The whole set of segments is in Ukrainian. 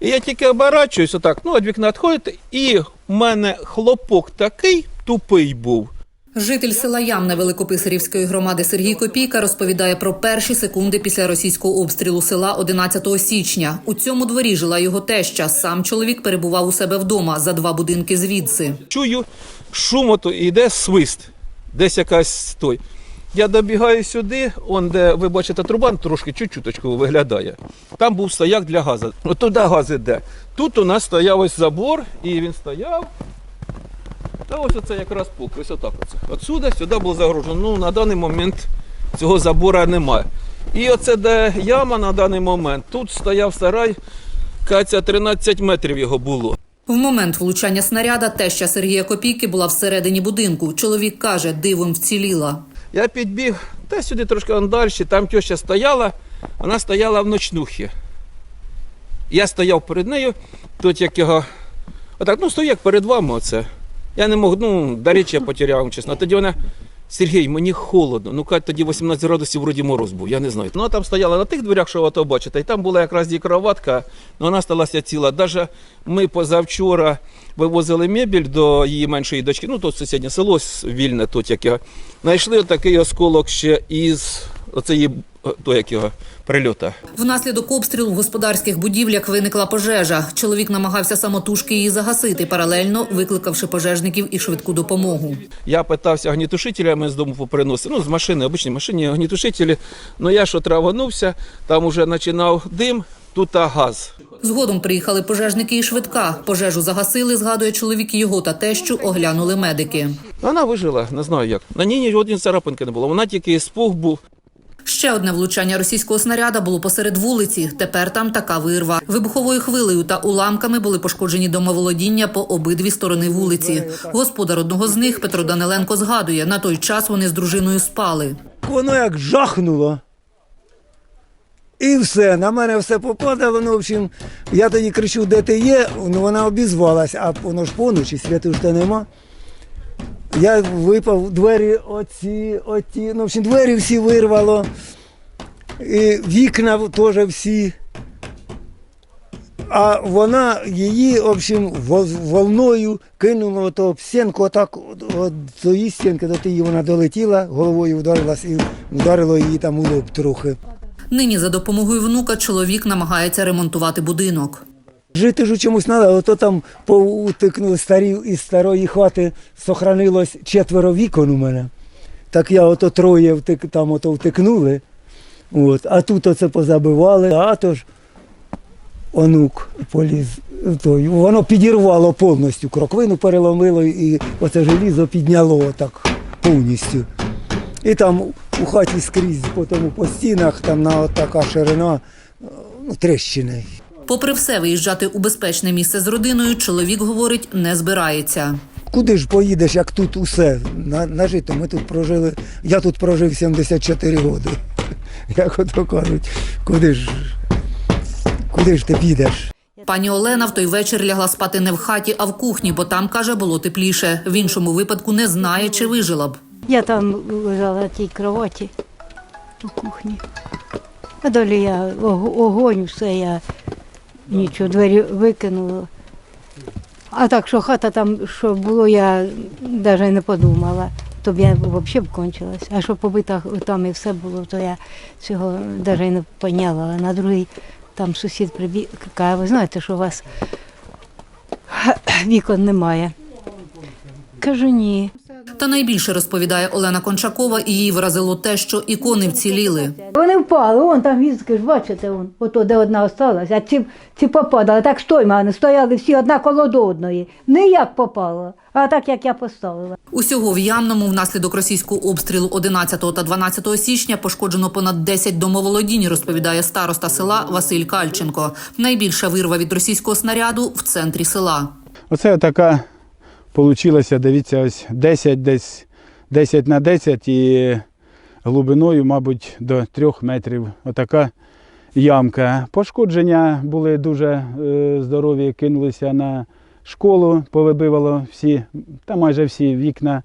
І я тільки оборачуюсь, отак, ну, від вікна відходить, і в мене хлопок такий тупий був. Житель села Ямна Великописарівської громади Сергій Копійка розповідає про перші секунди після російського обстрілу села 11 січня. У цьому дворі жила його теща. Сам чоловік перебував у себе вдома за два будинки звідси. Чую шум, ото і йде свист, десь якась той. Я добігаю сюди, он де ви бачите труба, трошки чуть-чуточку виглядає. Там був стояк для газу. От туди газ іде. Тут у нас стояв ось забор, і він стояв. Та ось оце якраз пук, ось отак оце. Отсюди сюди було загрожено. Ну, на даний момент цього забора немає. І оце де яма на даний момент. Тут стояв сарай, каця 13 метрів його було. В момент влучання снаряда теща Сергія Копійки була всередині будинку. Чоловік каже, дивом вціліла. Я підбіг, та сюди трошки далі, там теща стояла, вона стояла в ночнухі. Я стояв перед нею, тут як його. Отак, ну стою як перед вами оце. Я не мог, ну, до речі, я потеряв, чесно. Тоді вона. Сергій, мені холодно. Ну, кать, тоді 18 градусів вроді мороз був, я не знаю. Ну, а там стояла на тих дверях, що ви то бачите, і там була якраз її кроватка, ну вона сталася ціла. Даже ми позавчора вивозили мебіль до її меншої дочки, ну тут сусіднє село вільне, тут як я Знайшли такий осколок ще із оцеї, е, то як його, прильота. Внаслідок обстрілу в господарських будівлях виникла пожежа. Чоловік намагався самотужки її загасити, паралельно викликавши пожежників і швидку допомогу. Я питався огнітушителями з дому поприносити, ну з машини, обичні машині огнітушителі. Ну я що траванувся, там уже починав дим, тут а газ. Згодом приїхали пожежники і швидка. Пожежу загасили, згадує чоловік, його та тещу оглянули медики. Вона вижила, не знаю як. На ній ні однієї царапинки не було. Вона тільки спух був. Ще одне влучання російського снаряда було посеред вулиці. Тепер там така вирва. Вибуховою хвилею та уламками були пошкоджені домоволодіння по обидві сторони вулиці. Господар одного з них Петро Даниленко згадує, на той час вони з дружиною спали. Воно як жахнуло. І все, на мене все попадало. Ну, в общем, я тоді кричу, де ти є, ну, вона обізвалась, а воно ж поночі, світу ж то нема. Я випав, двері оці, оті, ну, в общем, двері всі вирвало, і вікна теж всі. А вона її, в общем, волною кинула ото об стінку, отак от, от цієї стінки до тієї вона долетіла, головою вдарилась і вдарило її там у лоб трохи. Нині за допомогою внука чоловік намагається ремонтувати будинок. Жити ж у чомусь треба, ото там поутикнули старі із старої хати сохранилось четверо вікон у мене. Так я ото троє втик, там ото втикнули. От, а тут оце позабивали, а то ж онук поліз. Той, воно підірвало повністю, кроквину переломило і оце желізо підняло так повністю. І там у хаті скрізь по тому по стінах, там на така ширина, ну, тріщини. Попри все, виїжджати у безпечне місце з родиною чоловік говорить, не збирається. Куди ж поїдеш, як тут усе нажито? Ми тут прожили. Я тут прожив 74 роки. Як ото кажуть, куди ж, куди ж ти підеш? Пані Олена в той вечір лягла спати не в хаті, а в кухні, бо там каже, було тепліше. В іншому випадку не знає, чи вижила б. Я там лежала на тій кроваті у кухні. А далі я огонь, все, я нічого, двері викинула. А так, що хата там, що було, я навіть не подумала. То б я взагалі б кончилась. А що побита там і все було, то я цього навіть не поняла. А на другий там сусід прибіг, каже, ви знаєте, що у вас вікон немає. Кажу, ні. Та найбільше розповідає Олена Кончакова, і їй вразило те, що ікони вціліли. Вони впали, вон там візки ж, бачите, вон, ото де одна осталась, а ці, ці попадали. Так стойма, вони стояли всі одна коло до одної. Не як попало, а так як я поставила. Усього в Ямному внаслідок російського обстрілу 11 та 12 січня пошкоджено понад 10 домоволодінь, розповідає староста села Василь Кальченко. Найбільша вирва від російського снаряду в центрі села. Оце така получилася, дивіться, ось 10 десь 10 на 10 і глибиною, мабуть, до 3 метрів. Отака ямка. Пошкодження були дуже е, здорові, кинулися на школу, повибивало всі, та майже всі вікна.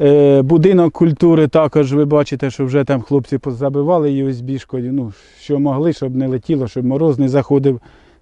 Е, Будинок культури також ви бачите, що вже там хлопці позабивали її ось біжкою, ну, що могли, щоб не летіло, щоб мороз не заходив.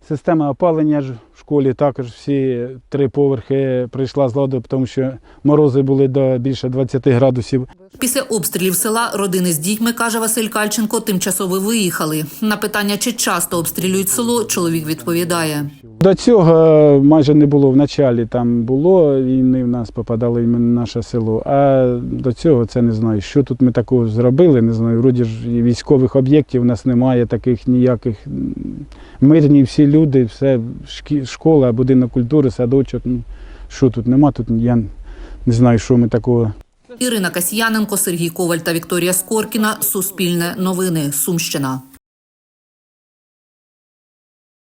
Система опалення ж в школі також всі три поверхи прийшла з ладу, тому що морози були до більше 20 градусів. Після обстрілів села родини з дітьми, каже Василь Кальченко, тимчасово виїхали. На питання, чи часто обстрілюють село, чоловік відповідає. До цього майже не було в началі. Там було війни, в нас попадало іменно в наше село. А до цього це не знаю. Що тут ми такого зробили? Не знаю. Вроді ж військових об'єктів у нас немає таких ніяких. Мирні всі люди, все школа, будинок культури, садочок. Ну, що тут нема? Тут я не знаю, що ми такого Ірина Касьяненко, Сергій Коваль та Вікторія Скоркіна. Суспільне новини. Сумщина.